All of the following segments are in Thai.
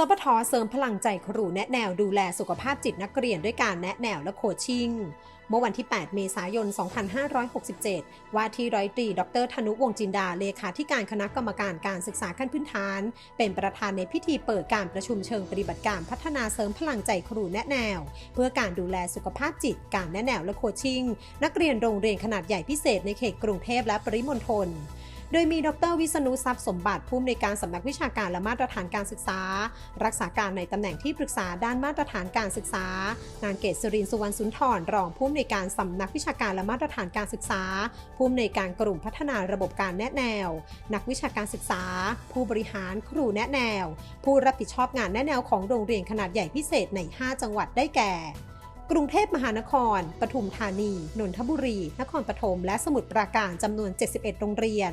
สปทเสริมพลังใจครูแนะแนวดูแลสุขภาพจิตนักเรียนด้วยการแนะแนวและโคชชิ่ง เมื่อวันที่ 8 เมษายน 2567 ว่าที่ร้อยตรี ดรธนุวงจินดา เลขาธิการคณะกรรมการการศึกษาขั้นพื้นฐาน เป็นประธานในพิธีเปิดการประชุมเชิงปฏิบัติการพัฒนาเสริมพลังใจครูแนะแนว เพื่อการดูแลสุขภาพจิต การแนะแนวและโคชชิ่ง นักเรียนโรงเรียนขนาดใหญ่พิเศษในเขตกรุงเทพและปริมณฑล โดยมีดรวิษณุทรัพย์สมบัติผู้อำนวยการสำนักวิชาการและมาตรฐานการศึกษา รักษาการในตำแหน่งที่ปรึกษาด้านมาตรฐานการศึกษา นางเกษรินสุวรรณสุนทรรองผู้อำนวยการสำนักวิชาการและมาตรฐานการศึกษา ผู้อำนวยการกลุ่มพัฒนาระบบการแนะแนว นักวิชาการศึกษา ผู้บริหารครูแนะแนว ผู้รับผิดชอบงานแนะแนวของโรงเรียนขนาดใหญ่พิเศษใน 5 จังหวัดได้แก่ กรุงเทพมหานคร ปทุมธานี นนทบุรี นครปฐม และสมุทรปราการจำนวน 71 โรงเรียน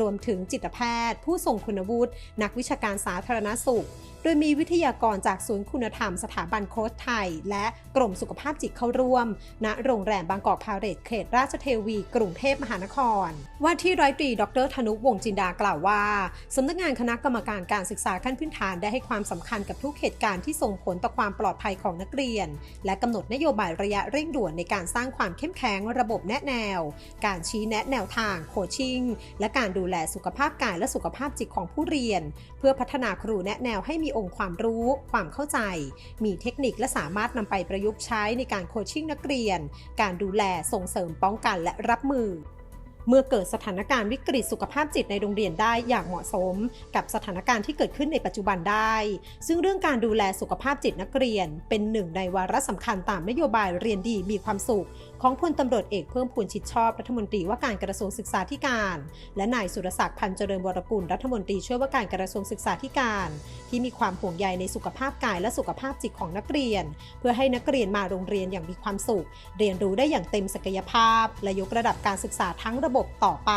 รวมถึงจิตแพทย์ ผู้ทรงคุณวุฒิ นักวิชาการสาธารณสุข ดยมีวิทยากรจากศูนย์คุณธรรมสถาบันโค้ชไทย และกรมสุขภาพจิตเข้าร่วม ณ โรงแรมบางกอกพาเรตเขตราชเทวี กรุงเทพมหานคร ว่าที่ร้อยตรีดรธนุวงจินดากล่าวว่าสำนักงานคณะกรรมการการศึกษาขั้นพื้นฐานได้ให้ความสำคัญกับทุกเหตุการณ์ที่ส่งผลต่อความปลอดภัยของนักเรียน และกำหนดนโยบายระยะเร่งด่วนในการสร้างความเข้มแข็งระบบแนะแนว การชี้แนะแนวทางโคชชิ่งและการดูแลสุขภาพกายและสุขภาพจิตของผู้เรียน เพื่อพัฒนาครูแนะแนวให้มีองค์ความรู้ ความเข้าใจ มีเทคนิคและสามารถนำไปประยุกต์ใช้ในการโคชชิ่งนักเรียน การดูแลส่งเสริมป้องกันและรับมือเมื่อเกิดสถานการณ์วิกฤตสุขภาพจิตในโรงเรียนได้อย่างเหมาะสม กับสถานการณ์ที่เกิดขึ้นในปัจจุบันได้ ซึ่งเรื่องการดูแลสุขภาพจิตนักเรียน เป็นหนึ่งในวาระสำคัญตามนโยบายเรียนดีมีความสุขของพลตำรวจเอกเพิ่มพูนชิดชอบรัฐมนตรีว่าการกระทรวงศึกษาธิการ และนายสุรศักดิ์พันธ์เจริญวรกุลรัฐมนตรีช่วยว่าการกระทรวงศึกษาธิการ ที่มีความห่วงใยในสุขภาพกายและสุขภาพจิตของนักเรียน เพื่อให้นักเรียนมาโรงเรียนอย่างมีความสุข เรียนรู้ได้อย่างเต็มศักยภาพ และยกระดับการศึกษาทั้งระบบต่อไป